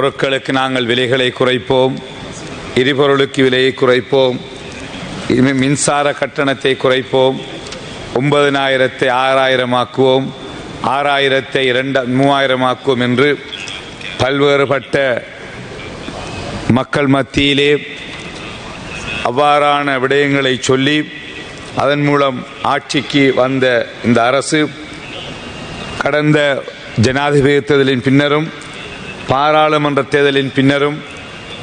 பொருட்களுக்கு நாங்கள் விலைகளை குறைப்போம் எரிபொருளுக்கு விலையை குறைப்போம் மின்சார கட்டணத்தை குறைப்போம் ஒன்பதினாயிரத்தை ஆறாயிரமாக்குவோம் ஆறாயிரத்தை இரண்டு மூவாயிரமாக்குவோம் என்று பல்வேறுபட்ட மக்கள் மத்தியிலே அவ்வாறான விடயங்களை சொல்லி அதன் மூலம் ஆட்சிக்கு வந்த இந்த அரசு கடந்த ஜனாதிபதி தேர்தலின் பின்னரும் பாராளுமன்ற தேர்தலின் பின்னரும்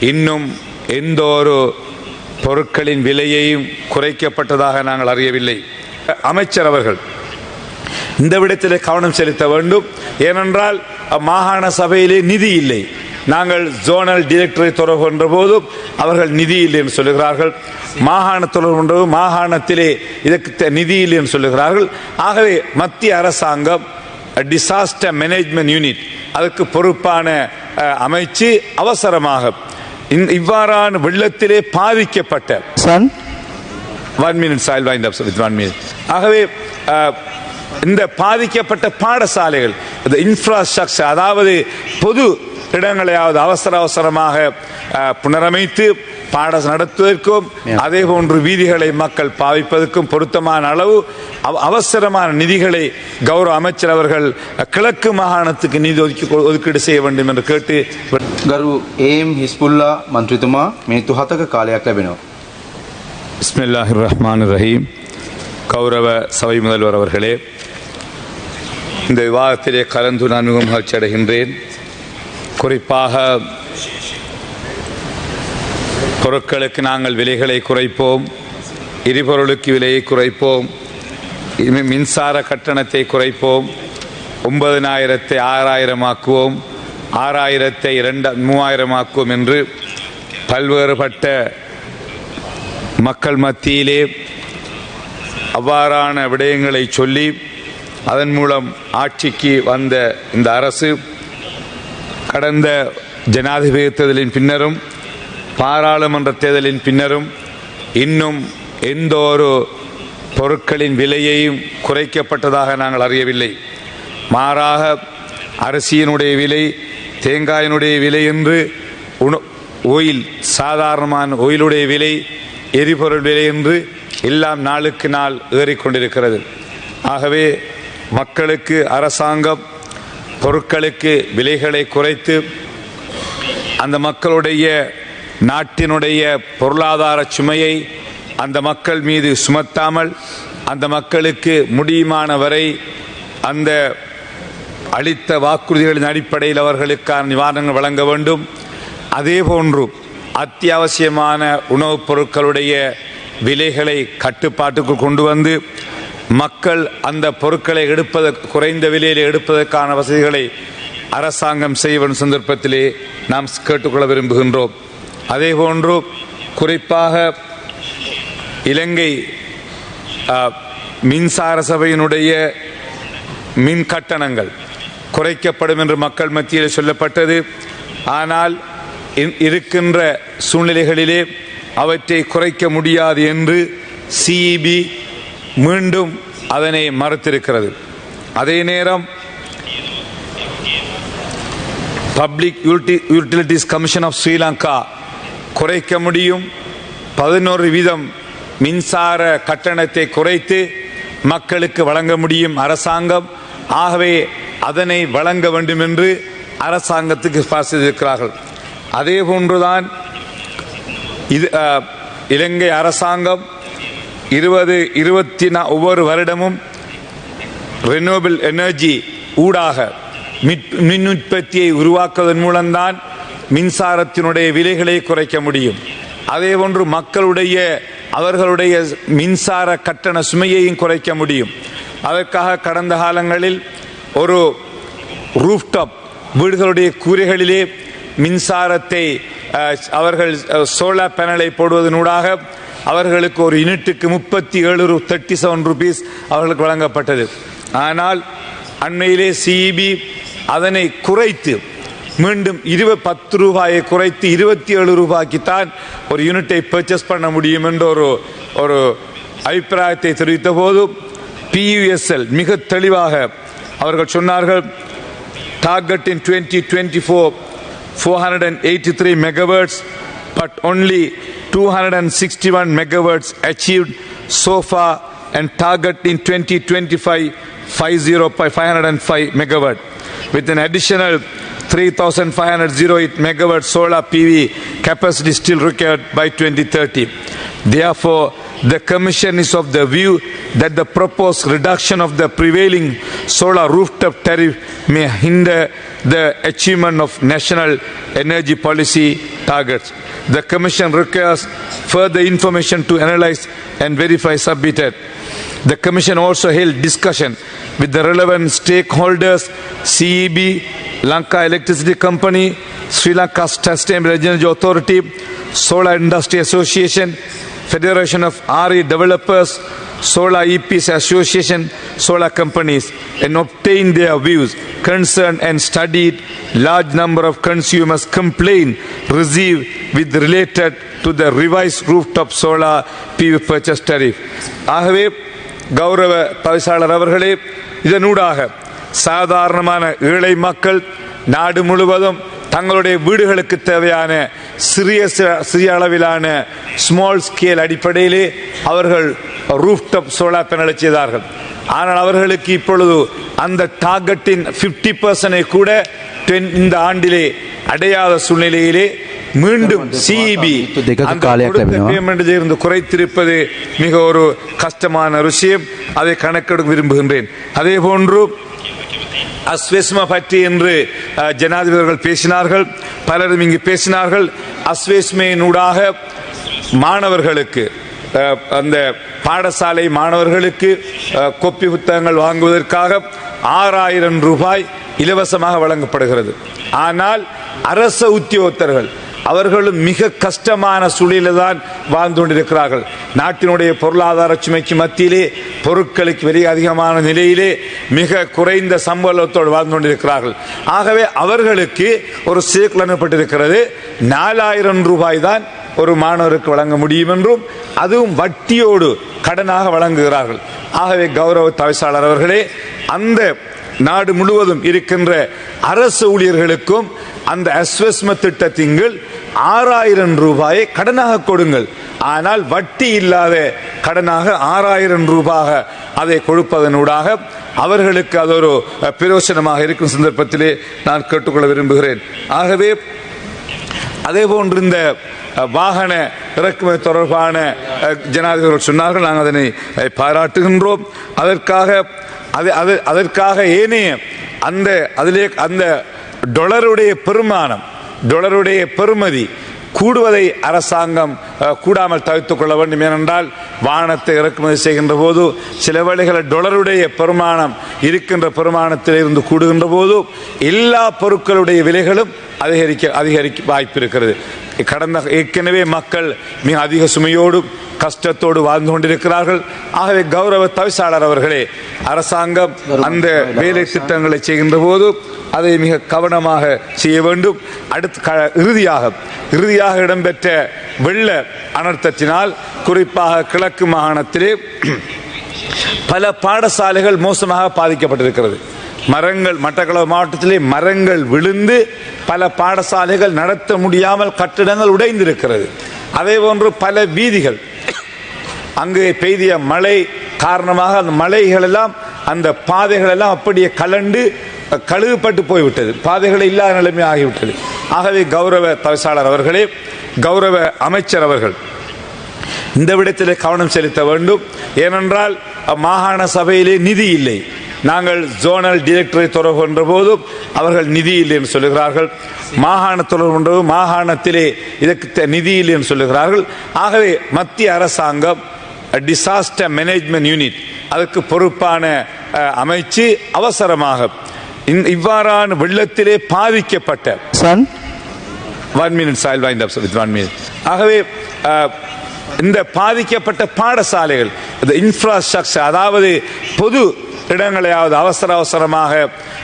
இன்னும் எந்த ஒரு பொருட்களின் விலையையும் குறைக்கப்பட்டதாக நாங்கள் அறியவில்லை. அமைச்சர் அவர்கள் இந்த விடத்திலே கவனம் செலுத்த வேண்டும். ஏனென்றால் மாகாண சபையிலே நிதி இல்லை. நாங்கள் ஜோனல் டிரெக்டரை தொடர்பு கொண்ட போதும் அவர்கள் நிதி இல்லை என்று சொல்லுகிறார்கள். மாகாண தொடர்பு மாகாணத்திலே இதற்கு த- நிதி இல்லை என்று சொல்லுகிறார்கள். ஆகவே மத்திய அரசாங்கம் டிசாஸ்டர் மேனேஜ்மெண்ட் யூனிட் அதற்கு பொறுப்பான அமைச்சு அவசரமாக இவ்வாறான வெள்ளத்திலே பாதிக்கப்பட்ட sun one minute soil up with one minute ஆகவே இந்த பாதிக்கப்பட்ட பாடசாலைகள் இந்த இன்ஃப்ராஸ்ட்ரக்சர் அதாவது பொது இடங்களையாவது அவசர அவசரமாக அஹ், புனரமைத்து பாட நடத்துவதற்கும் அதே போன்று வீதிகளை மக்கள் பாவிப்பதற்கும் பொருத்தமான அளவு அவ- அவசரமான நிதிகளை கௌரவ அமைச்சர் அவர்கள் அஹ், கிழக்கு மாகாணத்துக்கு நிதி ஒதுக்கி ஒதுக்கீடு செய்ய வேண்டும் என்று கேட்டு ගරු ඒම් හිස්පුල්ලා මන්ත්‍රතුමා මිනිත්තු හතක කාලයක් ලැබෙනවා. பிஸ்மில்லாஹிர் ரஹ்மான் ரஹீம் கௌரவ சபை முதல்வர் அவர்களே இந்த விவாதத்திலே கலந்து நான் மிகவும் மகிழ்ச்சி அடைகின்றேன் குறிப்பாக பொருட்களுக்கு நாங்கள் விலைகளை குறைப்போம் எரிபொருளுக்கு விலையை குறைப்போம் மின்சார கட்டணத்தை குறைப்போம் ஒன்பதினாயிரத்தை ஆறாயிரமாக்குவோம் ஆறாயிரத்தை இரண்டு மூவாயிரமாக்குவோம் என்று பல்வேறுபட்ட மக்கள் மத்தியிலே அவ்வாறான விடயங்களை சொல்லி அதன் மூலம் ஆட்சிக்கு வந்த இந்த அரசு கடந்த ஜனாதிபதி தேர்தலின் பின்னரும் பாராளுமன்ற தேர்தலின் பின்னரும் இன்னும் எந்த ஒரு பொருட்களின் விலையையும் குறைக்கப்பட்டதாக நாங்கள் அறியவில்லை. மாறாக அரிசியினுடைய விலை தேங்காயினுடைய விலை என்று உண ஓயில் சாதாரணமான ஓயிலுடைய விலை எரிபொருள் விலை என்று எல்லாம் நாளுக்கு நாள் ஏறிக்கொண்டிருக்கிறது. ஆகவே மக்களுக்கு அரசாங்கம் பொருட்களுக்கு விலைகளை குறைத்து அந்த மக்களுடைய நாட்டினுடைய பொருளாதார சுமையை அந்த மக்கள் மீது சுமத்தாமல் அந்த மக்களுக்கு முடியுமான வரை அந்த அளித்த வாக்குறுதிகளின் அடிப்படையில் அவர்களுக்கான நிவாரணங்கள் வழங்க வேண்டும். அதே போன்று அத்தியாவசியமான உணவுப் பொருட்களுடைய விலைகளை கட்டுப்பாட்டுக்குள் கொண்டு வந்து மக்கள் அந்த பொருட்களை எடுப்பதற்கு குறைந்த விலையில் எடுப்பதற்கான வசதிகளை அரசாங்கம் செய்வன் சந்தர்ப்பத்திலே நாம் கேட்டுக்கொள்ள விரும்புகின்றோம். அதே போன்று குறிப்பாக இலங்கை மின்சார சபையினுடைய மின் கட்டணங்கள் குறைக்கப்படும் என்று மக்கள் மத்தியில் சொல்லப்பட்டது. ஆனால் இருக்கின்ற சூழ்நிலைகளிலே அவற்றை குறைக்க முடியாது என்று சிஇபி மீண்டும் அதனை மறுத்திருக்கிறது. அதே நேரம் Public Utilities Commission of Sri Lanka குறைக்க முடியும். பதினோரு வீதம் மின்சார கட்டணத்தை குறைத்து மக்களுக்கு வழங்க முடியும் அரசாங்கம். ஆகவே அதனை வழங்க வேண்டும் என்று அரசாங்கத்துக்கு பாசித்திருக்கிறார்கள் அதே போன்றுதான் இது இலங்கை அரசாங்கம் இருபது இருபத்தி நா ஒவ்வொரு வருடமும் ரெனியூவபிள் எனர்ஜி ஊடாக மின் மின் உற்பத்தியை உருவாக்குவதன் மூலம்தான் மின்சாரத்தினுடைய விலைகளை குறைக்க முடியும். அதே போன்று மக்களுடைய அவர்களுடைய மின்சார கட்டண சுமையையும் குறைக்க முடியும். அதற்காக கடந்த காலங்களில் ஒரு ரூஃப்டாப் வீடுகளுடைய கூரைகளிலே மின்சாரத்தை அவர்கள் சோலார் பேனலை போடுவதனூடாக அவர்களுக்கு ஒரு யூனிட்டுக்கு முப்பத்தி ஏழு ரூ தேர்ட்டி செவன் ருபீஸ் அவர்களுக்கு வழங்கப்பட்டது. ஆனால் அண்மையிலே சிஇபி அதனை குறைத்து மீண்டும் இருப பத்து ரூபாயை குறைத்து இருபத்தி ஏழு ரூபாய்க்குத்தான் ஒரு யூனிட்டை பர்ச்சேஸ் பண்ண முடியும் என்ற ஒரு ஒரு அபிப்பிராயத்தை தெரிவித்த போது பியூஎஸ்எல் மிக தெளிவாக அவர்கள் சொன்னார்கள் target in twenty twenty four four hundred and eighty three megawatts but only 261 megawatts achieved so far and target in 2025 50 by 505 megawatt with an additional 3508 megawatt solar PV capacity still required by 2030. Therefore, the Commission is of the view that the proposed reduction of the prevailing solar rooftop tariff may hinder the achievement of national energy policy targets. The Commission requires further information to analyze and verify submitted. The Commission also held discussion with the relevant stakeholders, CEB, Lanka Electricity Company, Sri Lanka Sustainable Energy Authority, Solar Industry Association, Federation of RE Developers, Solar EPs Association, Solar Companies, and obtained their views, concerned and studied large number of consumers complain received with related to the revised rooftop solar PV purchase tariff. ஆகவே கௌரவ தவிசாளர் அவர்களே இதனூடாக சாதாரணமான ஏழை மக்கள் நாடு முழுவதும் தங்களுடைய வீடுகளுக்கு தேவையான சிறிய சிறிய அளவிலான ஸ்மால் ஸ்கேல் அடிப்படையிலே அவர்கள் ரூஃப்டப் சோலார் பேனலை செய்தார்கள். ஆனால் அவர்களுக்கு இப்பொழுது அந்த டார்கெட்டின் ஃபிஃப்டி பர்சனை கூட இந்த ஆண்டிலே அடையாத சூழ்நிலையிலே மீண்டும் சிஇபி இருந்து குறைத்திருப்பது மிக ஒரு கஷ்டமான விஷயம். அதை கணக்கெடுக்க விரும்புகின்றேன். அதே போன்று அஸ்வேஸ்மா பற்றி என்று ஜனாதிபதிகள் பேசினார்கள். பலரும் இங்கு பேசினார்கள். அஸ்வேஸ்மையினூடாக மாணவர்களுக்கு அந்த பாடசாலை மாணவர்களுக்கு கொப்பி புத்தகங்கள் வாங்குவதற்காக ஆறாயிரம் ரூபாய் இலவசமாக வழங்கப்படுகிறது. ஆனால் அரச உத்தியோகத்தர்கள் அவர்களும் மிக கஷ்டமான சூழலில் தான் வாழ்ந்து கொண்டிருக்கிறார்கள். நாட்டினுடைய பொருளாதார சுமைக்கு மத்தியிலே பொருட்களுக்கு விலை அதிகமான நிலையிலே மிக குறைந்த சம்பளத்தோடு வாழ்ந்து கொண்டிருக்கிறார்கள். ஆகவே அவர்களுக்கு ஒரு சீக்கிரம் அனுப்பப்பட்டிருக்கிறது. நாலாயிரம் ரூபாய் தான் ஒரு மாணவருக்கு வழங்க முடியும் என்றும் அதுவும் வட்டியோடு கடனாக வழங்குகிறார்கள். ஆகவே கௌரவ தவிசாளர் அவர்களே அந்த நாடு முழுவதும் இருக்கின்ற அரசு ஊழியர்களுக்கும் அந்த அஸ்வஸ்ம திட்டத்தின் ஆறாயிரம் ரூபாயை கடனாக கொடுங்கள். ஆனால் வட்டி இல்லாத கடனாக ஆறாயிரம் ரூபாக அதை கொடுப்பதனூடாக அவர்களுக்கு அது ஒரு பிரயோசனமாக இருக்கும் சந்தர்ப்பத்திலே நான் கேட்டுக்கொள்ள விரும்புகிறேன். ஆகவே அதே போன்று இந்த வாகன இறக்குமதி தொடர்பான ஜனாதிபதிகள் சொன்னார்கள் நாங்கள் அதனை பாராட்டுகின்றோம். அதற்காக அது அது அதற்காக ஏனைய அந்த அதிலே அந்த டொலருடைய பெருமானம் டொலருடைய பெறுமதி கூடுவதை அரசாங்கம் கூடாமல் தவிர்த்துக் கொள்ள வேண்டும். ஏனென்றால் வாகனத்தை இறக்குமதி செய்கின்ற போது சில வேளைகளில் டொலருடைய பெருமானம் இருக்கின்ற பெருமானத்தில் இருந்து கூடுகின்ற போது எல்லா பொருட்களுடைய விலைகளும் அதிகரிக்க அதிகரிக்க வாய்ப்பு இருக்கிறது கடந்த ஏற்கனவே மக்கள் மிக அதிக சுமையோடு கஷ்டத்தோடு வாழ்ந்து கொண்டிருக்கிறார்கள். ஆகவே கௌரவ தவிசாளர் அவர்களே அரசாங்கம் அந்த வேலை திட்டங்களை செய்கின்ற போது அதை மிக கவனமாக செய்ய வேண்டும். அடுத்து க- இறுதியாக இறுதியாக இடம்பெற்ற வெள்ள அனர்த்தத்தினால் குறிப்பாக கிழக்கு மாகாணத்திலே பல பாடசாலைகள் மோசமாக பாதிக்கப்பட்டிருக்கிறது. மரங்கள் மட்டக்களவு மாவட்டத்திலே மரங்கள் விழுந்து பல பாடசாலைகள் நடத்த முடியாமல் கட்டிடங்கள் உடைந்திருக்கிறது. அதே போன்று பல வீதிகள். அங்கே பெய்திய மழை காரணமாக அந்த மலைகள் எல்லாம் அந்த பாதைகள் எல்லாம் அப்படியே கலண்டு கழுவுப்பட்டு போய்விட்டது. பாதைகள் இல்லாத நிலைமை ஆகிவிட்டது. ஆகவே கௌரவ தவிசாளர் அவர்களே கௌரவ அமைச்சர் அவர்கள் இந்த விடத்திலே கவனம் செலுத்த வேண்டும். ஏனென்றால் மாகாண சபையிலே நிதி இல்லை. நாங்கள் ஜோனல் டிரெக்டரை தொடர்பு போதும் அவர்கள் நிதி இல்லை என்று சொல்லுகிறார்கள். மாகாண தொடர்பு மாகாணத்திலே இதற்கு நிதி இல்லை என்று சொல்லுகிறார்கள். ஆகவே மத்திய அரசாங்கம் டிசாஸ்டர் மேனேஜ்மெண்ட் யூனிட் அதற்கு பொறுப்பான அமைச்சு அவசரமாக இவ்வாறான வெள்ளத்திலே பாதிக்கப்பட்ட one minute soil with one minute ஆகவே இந்த பாதிக்கப்பட்ட பாடசாலைகள் இந்த இன்ஃப்ராஸ்ட்ரக்சர் அதாவது பொது இடங்களையாவது அவசர அவசரமாக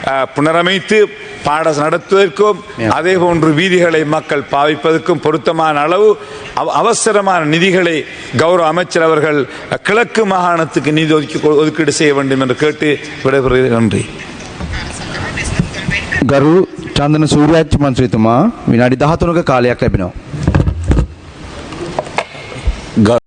அஹ், புனரமைத்து பாட நடத்துவதற்கும் அதே போன்று வீதிகளை மக்கள் பாவிப்பதற்கும் பொருத்தமான அளவு அவ- அவசரமான நிதிகளை கௌரவ அமைச்சர் அவர்கள் அஹ், கிழக்கு மாகாணத்துக்கு நிதி ஒதுக்கி ஒதுக்கீடு செய்ய வேண்டும் என்று கேட்டு விடைபெறுகிறேன் நன்றி ගරු චන්දන සූර්යාච්චි මන්ත්‍රීතුමා විනාඩි 13ක කාලයක් ලැබෙනවා.